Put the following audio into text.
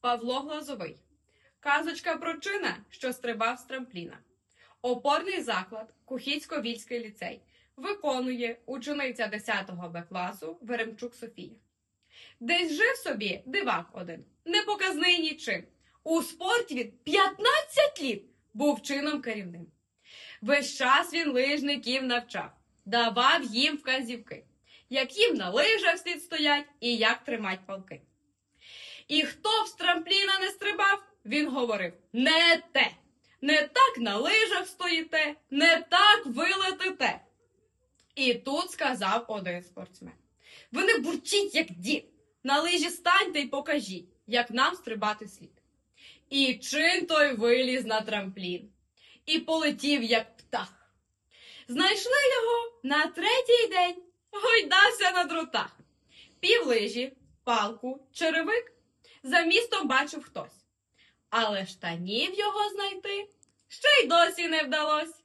Павло Глазовий. Казочка про чина, що стрибав з трампліна. Опорний заклад Кухіцько-Вільський ліцей виконує учениця 10 Б класу Веремчук Софія. Десь жив собі дивак один, непоказний нічим. У спорті він 15 літ був чином керівним. Весь час він лижників навчав, давав їм вказівки, як їм на лижах слід стоять і як тримать палки. І хто б з трампліна не стрибав, він говорив: не те, не так на лижах стоїте, не так ви летите. І тут сказав один спортсмен: Ви не бурчіть, як дід. На лижі станьте й покажіть, як нам стрибати слід. І чин той виліз на трамплін і полетів, як птах. Знайшли його на третій день, гойдався на дротах. Пів лижі, палку, черевик за містом бачив хтось. Але штанів його знайти ще й досі не вдалось.